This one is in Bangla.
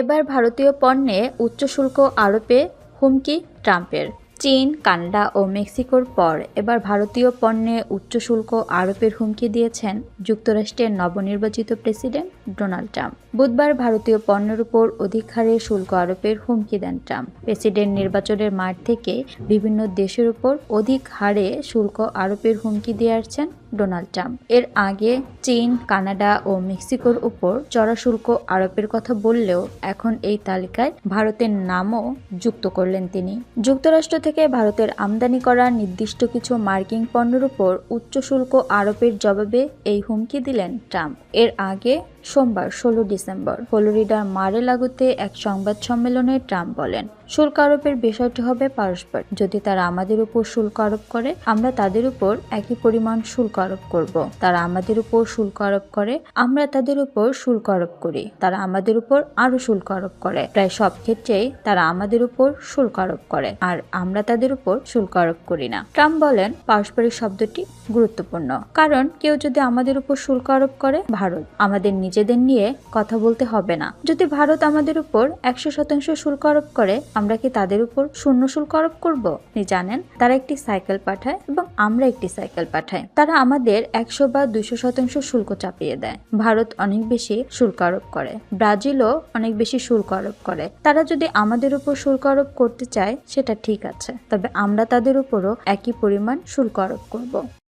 এবার ভারতীয় পণ্যে উচ্চ শুল্ক আরোপে হুমকি ট্রাম্পের। চীন, কানাডা ও মেক্সিকোর পর এবার ভারতীয় পণ্যে উচ্চ শুল্ক আরোপের হুমকি দিয়েছেন যুক্তরাষ্ট্রের নবনির্বাচিত প্রেসিডেন্ট। Donald Trump. বুধবার ভারতীয় পণ্যের উপর অধিক হারে শুল্ক আরোপের হুমকি দেন ট্রাম্প। প্রেসিডেন্ট নির্বাচনের মাঠ থেকে বিভিন্ন দেশের উপর অধিক হারে শুল্ক আরোপের হুমকি দিয়ে আসছেন ডোনাল্ড ট্রাম্প। এর আগে চীন, কানাডা ও মেক্সিকোর উপর চড়া শুল্ক আরোপের কথা বললেও এখন এই তালিকায় ভারতের নামও যুক্ত করলেন তিনি। যুক্তরাষ্ট্র থেকে ভারতের আমদানি করা নির্দিষ্ট কিছু মার্কিন পণ্যের উপর উচ্চ শুল্ক আরোপের জবাবে এই হুমকি দিলেন ট্রাম্প। এর আগে সোমবার ষোলো ডিসেম্বর। ফ্লোরিডার মারে লাগুতে এক সংবাদ সম্মেলনে ট্রাম্প বলেন শুল্ক আরোপের বিষয়টি হবে পারস্পর। যদি তারা আমাদের উপর শুল্ক আরোপ করে, আমরা তাদের উপর একই পরিমাণ শুল্ক আরোপ করব। তারা আমাদের উপর শুল্ক আরোপ করে, আমরা তাদের উপর শুল্ক আরোপ করি। তারা আমাদের উপর আরও শুল্ক আরোপ করে। প্রায় সব ক্ষেত্রেই তারা আমাদের উপর শুল্ক আরোপ করে, আর আমরা তাদের উপর শুল্ক আরোপ করি না। ট্রাম্প বলেন, পারস্পরিক শব্দটি গুরুত্বপূর্ণ। কারণ কেউ যদি আমাদের উপর শুল্ক আরোপ করে, ভারত আমাদের নিজেদের নিয়ে কথা বলতে হবে না। যদি ভারত আমাদের উপর একশো শতাংশ শুল্ক আরোপ করে আমরা কি তাদের উপর শূন্য শুল্ক আরোপ করব? জানেন, তারা একটি সাইকেল পাঠায় এবং আমরা একটি সাইকেল পাঠাই। তারা আমাদের একশো বা দুইশো শতাংশ শুল্ক চাপিয়ে দেয়। ভারত অনেক বেশি শুল্ক আরোপ করে। ব্রাজিলও অনেক বেশি শুল্ক আরোপ করে। তারা যদি আমাদের উপর শুল্ক আরোপ করতে চায়, সেটা ঠিক আছে। তবে আমরা তাদের উপরও একই পরিমাণ শুল্ক আরোপ করব।